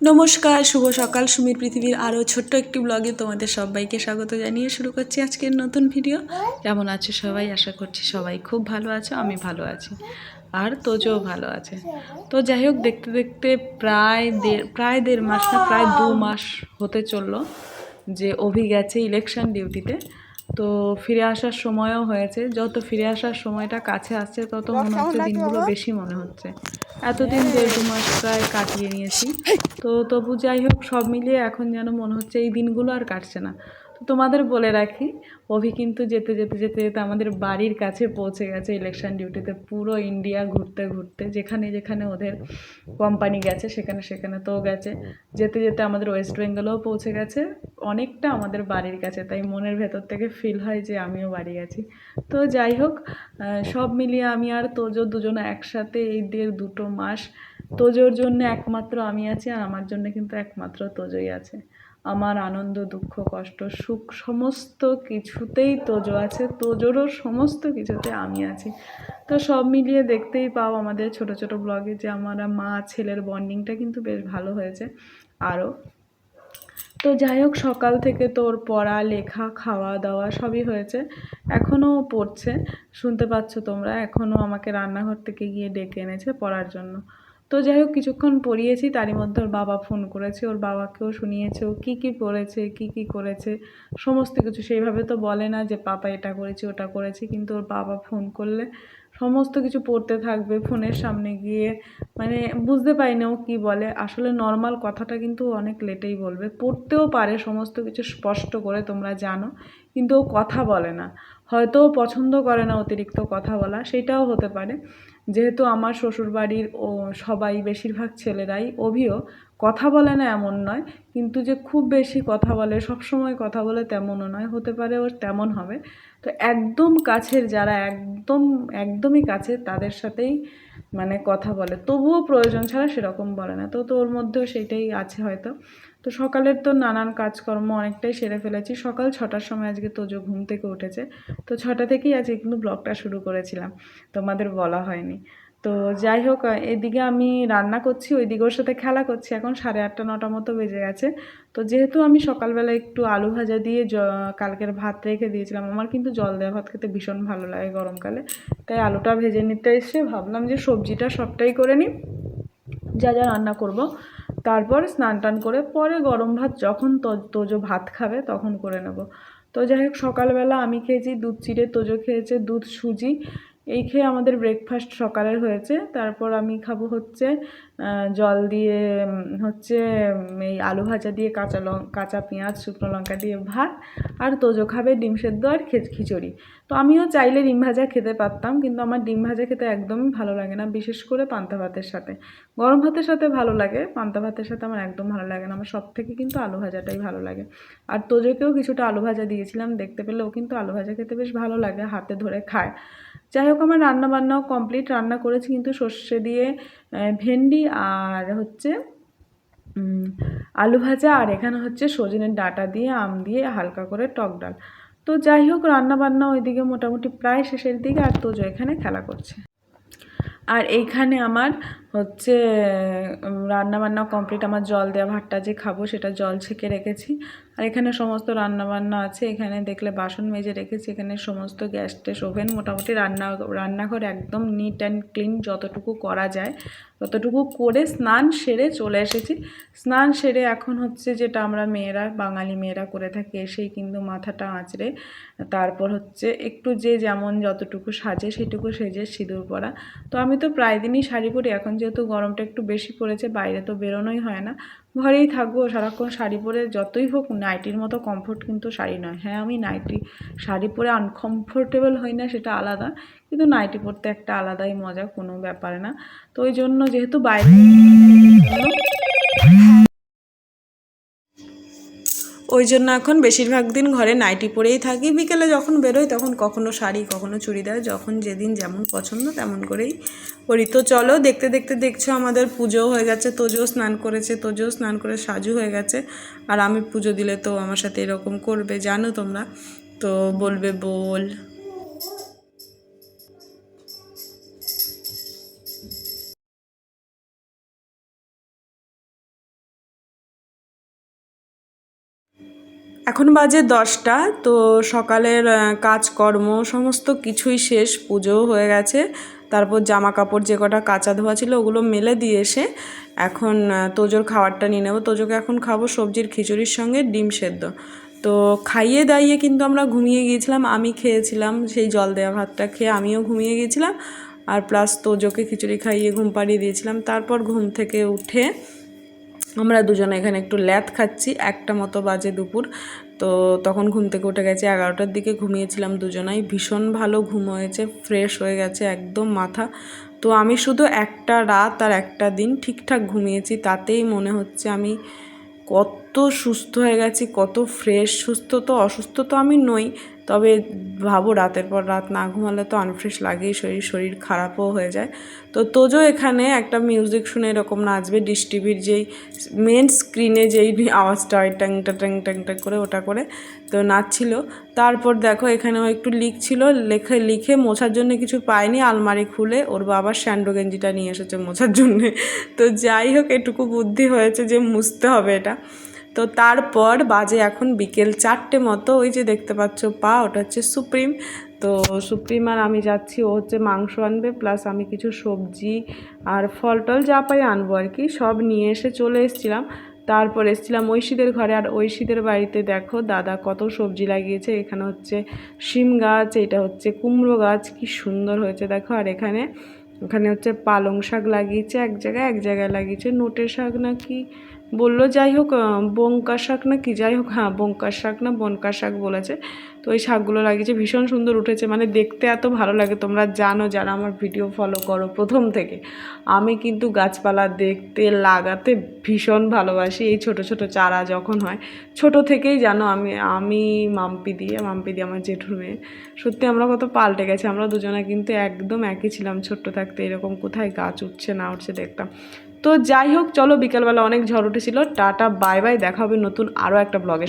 নমস্কার, শুভ সকাল। সুমির পৃথিবীর আরও ছোট্ট একটি ব্লগে তোমাদের সবাইকে স্বাগত জানিয়ে শুরু করছি আজকের নতুন ভিডিও কেমন আছো সবাই? আশা করছি সবাই খুব ভালো আছো, আমি ভালো আছি। আর তোজও ভালো আছে। তো যাই হোক দেখতে দেখতে প্রায় দেড় প্রায় দেড় মাস না প্রায় দু মাস হতে চলল যে অভি গেছে ইলেকশন ডিউটিতে তো ফিরে আসার সময়ও হয়েছে। যত ফিরে আসার সময়টা কাছে আসছে তত মনে হচ্ছে দিনগুলো বেশি মনে হচ্ছে। এতদিন দেড় দু মাস প্রায় কাটিয়ে নিয়েছি। তো তবু যাই হোক সব মিলিয়ে এখন যেন মনে হচ্ছে এই দিনগুলো আর কাটছে না। তো তোমাদের বলে রাখি, অভি কিন্তু যেতে যেতে যেতে যেতে আমাদের বাড়ির কাছে পৌঁছে গেছে ইলেকশন ডিউটিতে পুরো ইন্ডিয়া ঘুরতে ঘুরতে, যেখানে যেখানে ওদের কোম্পানি গেছে, সেখানে সেখানে তো গেছে। যেতে যেতে আমাদের ওয়েস্ট বেঙ্গলেও পৌঁছে গেছে। অনেকটা আমাদের বাড়ির কাছে, তাই মনের ভেতর থেকে ফিল হয় যে আমিও বাড়ি গেছি তো যাই হোক সব মিলিয়ে আমি আর তোজো দুজনে একসাথে এই দেড় দুটো মাস তোজোর জন্য একমাত্র আমি আছি আর আমার জন্য কিন্তু একমাত্র তোজোই আছে। আমার আনন্দ, দুঃখ, কষ্ট, সুখ সমস্ত কিছুতেই তোজো আছে, তোজোরও সমস্ত কিছুতে আমি আছি। তো সব মিলিয়ে দেখতেই পাও আমাদের ছোট ছোট ব্লগে যে আমরা মা ছেলের বন্ডিংটা কিন্তু বেশ ভালো হয়েছে আরও। তো যাই হোক, সকাল থেকে তোর পড়া, লেখা, খাওয়া, দাওয়া সবই হয়েছে, এখনও পড়ছে। শুনতে পাচ্ছ তোমরা, এখনও আমাকে রান্নাঘর থেকে গিয়ে ডেকে এনেছে পড়ার জন্য। তো যাই হোক কিছুক্ষণ পড়িয়েছি, তারই মধ্যে ওর বাবা ফোন করেছে, ওর বাবাকেও শুনিয়েছে, ও কী কী পড়েছে, কী কী করেছে, সমস্ত কিছু। সেইভাবে তো বলে না যে, পাপা এটা করেছি, ওটা করেছি, কিন্তু ওর বাবা ফোন করলে সমস্ত কিছু পড়তে থাকবে ফোনের সামনে গিয়ে। মানে বুঝতে পারি না ও কী বলে। আসলে নর্মাল কথাটা কিন্তু অনেক লেটেই বলবে। পড়তেও পারে, সমস্ত কিছু স্পষ্ট করে তোমরা জানো, কিন্তু ও কথা বলে না। হয়তো পছন্দ করে না অতিরিক্ত কথা বলা, সেটাও হতে পারে। যেহেতু আমার শ্বশুরবাড়ির ও সবাই বেশিরভাগ ছেলেরাই অভিও, কথা বলে না এমন নয়, কিন্তু যে খুব বেশি কথা বলে সব সময় কথা বলে তেমনও নয়, হতে পারে ওর তেমন হবে। তো একদম কাছের যারা একদম, একদমই কাছে তাদের সাথেই মানে কথা বলে, তবুও প্রয়োজন ছাড়া সেরকম বলে না। তো তোর মধ্যেও সেইটাই আছে হয়তো। তো সকালের তো নানান কাজকর্ম অনেকটাই সেরে ফেলেছি। সকাল ছটার সময় আজকে তোজো ঘুম থেকে উঠেছে। তো ছটা থেকেই আজকে কিন্তু ব্লগটা শুরু করেছিলাম। তোমাদের বলা হয়নি। তো যাই হোক এদিকে আমি রান্না করছি ওইদিকে ওর সাথে খেলা করছি। এখন সাড়ে আটটা, নটা মতো বেজে গেছে। তো যেহেতু আমি সকালবেলা একটু আলু ভাজা দিয়ে কালকের ভাত রেখে দিয়েছিলাম, আমার কিন্তু জল দেওয়া ভাত খেতে ভীষণ ভালো লাগে গরমকালে। তাই আলুটা ভেজে নিতে এসে ভাবলাম যে সবজিটা সবটাই করে নিই। যা যা রান্না করব। তারপর স্নান টান করে পরে গরম ভাত যখন তোজো ভাত খাবে তখন করে নেব। তো যাই হোক, সকালবেলা আমি খেয়েছি দুধ চিড়ে, তোজো খেয়েছে দুধ সুজি। এই খেয়ে আমাদের ব্রেকফাস্ট সকালের হয়েছে। তারপর আমি খাব হচ্ছে জল দিয়ে হচ্ছে এই আলু ভাজা দিয়ে কাঁচা লঙ্কা কাঁচা পেঁয়াজ, শুকনো লঙ্কা দিয়ে ভাত, আর তোজো খাবে ডিম সেদ্ধ আর খিচুড়ি। তো আমিও চাইলে ডিম ভাজা খেতে পারতাম, কিন্তু আমার ডিম ভাজা খেতে একদমই ভালো লাগে না, বিশেষ করে পান্তা ভাতের সাথে। গরম ভাতের সাথে ভালো লাগে, পান্তা ভাতের সাথে আমার একদম ভালো লাগে না, আমার সব থেকে কিন্তু আলু ভাজাটাই ভালো লাগে। আর তোজোকেও কিছুটা আলু ভাজা দিয়েছিলাম, দেখতে পেলে ও কিন্তু আলু ভাজা খেতে বেশ ভালো লাগে, হাতে ধরে খায়। যাই হোক, আমার রান্নাবান্নাও কমপ্লিট রান্না করেছি কিন্তু সর্ষে দিয়ে ভেন্ডি আর হচ্ছে আলু ভাজা আর এখানে হচ্ছে সজনের ডাটা দিয়ে, আম দিয়ে হালকা করে টক ডাল। তো যাই হোক, রান্নাবান্না ওইদিকে মোটামুটি প্রায় শেষের দিকে আর তোজো এখানে খেলা করছে। আর এইখানে আমার হচ্ছে রান্না বান্না কমপ্লিট আমার জল দেওয়া ভাতটা যে খাব সেটা জল ছেঁকে রেখেছি। আর এখানে সমস্ত রান্না বান্না আছে। এখানে দেখলে বাসন মেজে রেখেছি। এখানে সমস্ত গ্যাস টেস ওভেন। মোটামুটি রান্না, রান্নাঘর একদম নিট অ্যান্ড ক্লিন যতটুকু করা যায়। ততটুকু করে স্নান সেরে চলে এসেছি। স্নান সেরে এখন হচ্ছে যেটা আমরা মেয়েরা, বাঙালি মেয়েরা করে থাকি, এসেই কিন্তু মাথাটা আঁচড়ে। তারপর হচ্ছে একটু যে যেমন যতটুকু সাজে সেটুকু সেজে সিঁদুর পরা। তো আমি তো প্রায় দিনই শাড়ি পরি। এখন যেহেতু গরমটা একটু বেশি পড়েছে, বাইরে তো বেরোনোই হয় না। ঘরেই থাকব, সারাক্ষণ শাড়ি পরে যতই হোক নাইটির মতো কমফোর্ট কিন্তু শাড়ি নয়। হ্যাঁ আমি নাইটি শাড়ি পরে আনকমফোর্টেবল হই না সেটা আলাদা, কিন্তু নাইটি পরতে একটা আলাদাই মজা, কোনো ব্যাপারে না। তো ওই জন্য যেহেতু বাইরে ওই জন্য এখন বেশিরভাগ দিন ঘরে নাইটি পরেই থাকি। বিকেলে যখন বেরোই তখন কখনো শাড়ি, কখনো চুড়িদার, যখন যেদিন যেমন পছন্দ তেমন করেই করি তো চলো দেখতে দেখতে দেখছ আমাদের পুজো হয়ে গেছে, তোজো স্নান করেছে, তোজো স্নান করে সাজু হয়ে গেছে। আর আমি পুজো দিলে তো আমার সাথে এরকম করবে, জানো তোমরা। তো বলবে, বল। এখন বাজে দশটা, তো সকালের কাজকর্ম সমস্ত কিছুই শেষ, পুজোও হয়ে গেছে। তারপর জামা কাপড় যে কটা কাঁচা ধোয়া ছিল ওগুলো মেলে দিয়ে এসে এখন তোজোর খাবারটা নিয়ে নেব। তোজোকে এখন খাব সবজির খিচুড়ির সঙ্গে ডিম সেদ্ধ। তো খাইয়ে দাইয়ে কিন্তু আমরা ঘুমিয়ে গিয়েছিলাম, আমি খেয়েছিলাম সেই জল দেওয়া ভাতটা খেয়ে আমিও ঘুমিয়ে গিয়েছিলাম। আর প্লাস তোজোকে খিচুড়ি খাইয়ে ঘুম পাড়িয়ে দিয়েছিলাম। তারপর ঘুম থেকে উঠে আমরা দুজনে এখানে একটু ল্যাদ খাচ্ছি, একটা মতো বাজে দুপুর। তো তখন ঘুম থেকে উঠে গেছি, এগারোটার দিকে ঘুমিয়েছিলাম দুজনাই। ভীষণ ভালো ঘুম হয়েছে, ফ্রেশ হয়ে গেছে একদম মাথা। তো আমি শুধু একটা রাত আর একটা দিন ঠিকঠাক ঘুমিয়েছি, তাতেই মনে হচ্ছে আমি কত সুস্থ হয়ে গেছি, কত ফ্রেশ সুস্থ তো, অসুস্থ তো আমি নই, তবে ভাবো রাতের পর রাত না ঘুমালে তো আনফ্রেশ লাগেই, শরীর শরীর খারাপও হয়ে যায়। তো তোজো এখানে একটা মিউজিক শুনে এরকম নাচবে, ডিশ টিভির যেই মেন স্ক্রিনে যেই আওয়াজটা হয়, ট্যাং ট্যাং ট্যাং ট্যাং করে ওটা করে, তো নাচছিল। তারপর দেখো এখানেও একটু লিখছিল, লেখে, লিখে মোছার জন্য কিছু পায়নি, আলমারি খুলে ওর বাবার স্যান্ডো গেঞ্জিটা নিয়ে এসেছে মোছার জন্যে। তো যাই হোক, এটুকু বুদ্ধি হয়েছে যে মুছতে হবে এটা। তো তারপর বাজে এখন বিকেল চারটে মতো, ওই যে দেখতে পাচ্ছ পা, ওটা হচ্ছে সুপ্রিম। তো সুপ্রিম আর আমি যাচ্ছি, ও হচ্ছে মাংস আনবে প্লাস আমি কিছু সবজি আর ফল টল যা পাই আনব আর কি, সব নিয়ে এসে চলে এসেছিলাম। তারপর এসেছিলাম ঐশীদের ঘরে, আর ঐশীদের বাড়িতে দেখো দাদা কত সবজি লাগিয়েছে, এখানে হচ্ছে শিম গাছ, এটা হচ্ছে কুমড়ো গাছ, কি সুন্দর হয়েছে দেখো। আর এখানে, ওখানে হচ্ছে পালং শাক লাগিয়েছে, এক জায়গায় এক জায়গায় লাগিয়েছে, নোটের শাক নাকি? বলল, যাই হোক বঙ্কা শাক না কি, যাই হোক হ্যাঁ বঙ্কার শাক না বনকা শাক বলেছে। তো ওই শাকগুলো লাগিয়েছে, ভীষণ সুন্দর উঠেছে মানে দেখতে এত ভালো লাগে, তোমরা জানো যারা আমার ভিডিও ফলো করো প্রথম থেকে। আমি কিন্তু গাছপালা দেখতে লাগাতে ভীষণ ভালোবাসি, এই ছোট ছোট চারা যখন হয়, ছোট থেকেই জানো আমি আমি মাম্পি দিয়ে মাম্পি দিয়ে আমার জেঠুর মেয়ে, সত্যি আমরা কত পাল্টে গেছি, আমরা দুজনে কিন্তু একদম একই ছিলাম ছোট্ট থাকতে, এরকম কোথায় গাছ উঠছে না উঠছে দেখতাম। তো যাই হোক, চলো বিকেলবেলা অনেক ঝড় উঠেছিল। টাটা, বাই বাই, দেখা হবে নতুন আরও একটা ব্লগের